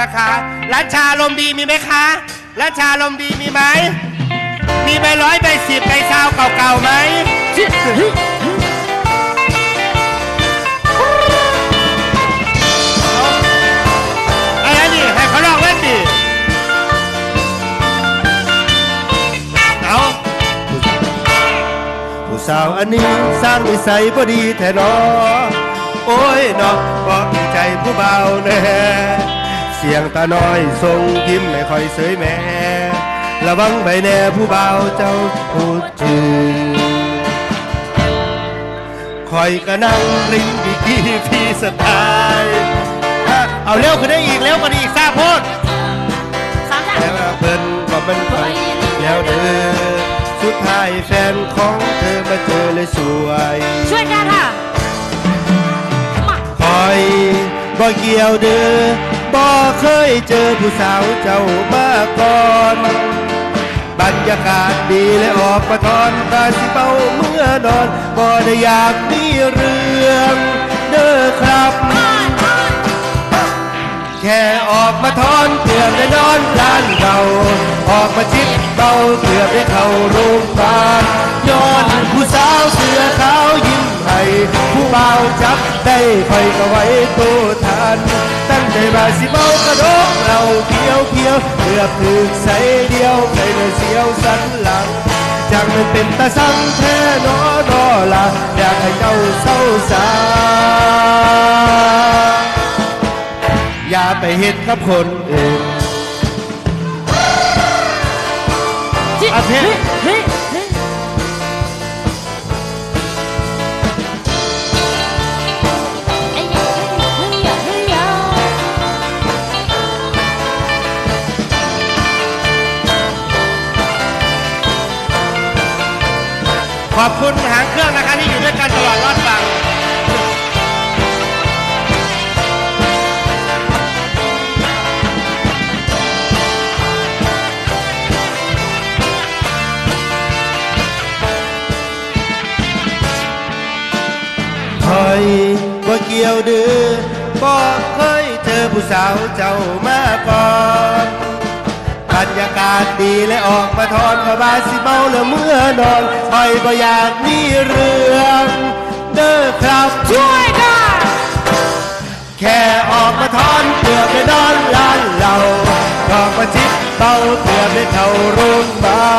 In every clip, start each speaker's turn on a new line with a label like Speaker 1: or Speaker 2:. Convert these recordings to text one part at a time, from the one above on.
Speaker 1: นะคะร้านชาลมดีมีไหมคะร้านชาลมดีมีไหม มีใบร้อยใบสิบใบซาวเก่าๆไหมอะไรนี่ให้เขาลองเล่นดิเอาผู้สาวอันนี้สร้างนิสัยพอดีแท้นอโอ้ยเนาะบอกใจผู้เบาแน่ เสียงตาน้อยทรงยิ้มไม่ค่อยเสยแม่ระวังใบแน่ผู้เบาเจ้าพูดถึงคอยก็นั่งลิ้นบิกี้พี่สไตล์อะเอาเร็วขึ้นได้อีกเร็วกว่านี้อีกทราบโพด
Speaker 2: สามจ้ะ
Speaker 1: แต่ว่าเพิ่นก็เป็นคอยแล้วเด้อสุดท้ายแฟนของเธอมาเจอเลยสวย
Speaker 2: ช่วยกันค่ะมา
Speaker 1: คอยบ่เกี่ยวเด้อ บ่เคยเจอผู้สาวเจ้ามาก่อน บรรยากาศดีและออกมาทอนตาสิเป้าเมื่อนอนบ่ได้อยากมีเรื่องเด้อครับ แค่ออกมาทอนเกือบได้นอนร้านเราออกมาชิดเบาเกือบได้เข้าโรงพยาบาลย้อนผู้สาวเสื้อขาวยิ้มให้ผู้เบาจับได้คอยก็ไว้ตัวทันตั้ง ใจมาสิเมากระดดเราเพียวเพียวเกือบถึงใส่เดียวใครเลยเสียวสันหลังจังมันเป็นตาสังแท้นอนอละอยากให้เจ้าเศร้าสาอย่าไปเห็นกับคนอื่น
Speaker 2: จิ
Speaker 1: อาเท ขอบคุณหางเครื่องนะคะที่อยู่ด้วยกันตลอดรอดฟังคอยบ่เกี่ยวเดื้อบ่เคยเจอผู้สาวเจ้ามาก่อน รรยากาศดีและออกมาทอนพระบาสิเมาแล้วเมื่อนอนคอยบ่อยากมีเรื่องเด้อครับ
Speaker 2: ช่วยกัน
Speaker 1: แค่ออกมาทอนเกือบได้นอนร้านเราออกมาจิบเบาเกือบได้เข้าโรงพยาบา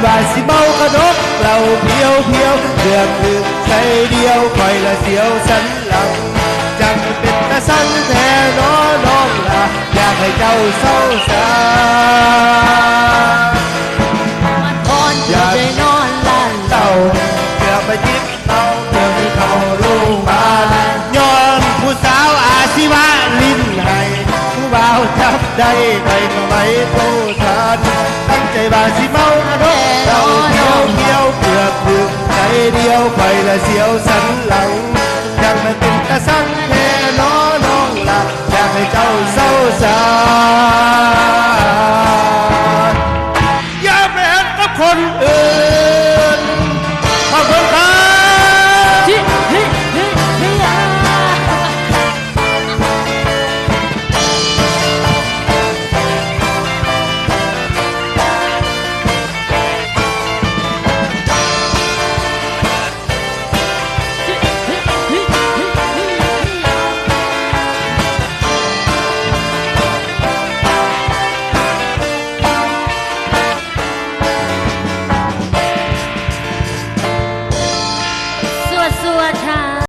Speaker 1: ตั้งใจว่าสิเมากระดกเราเพียวเพียวเกือบถึาวจับได้ไปก็ไม่โตทานตั้งใจว่าสิ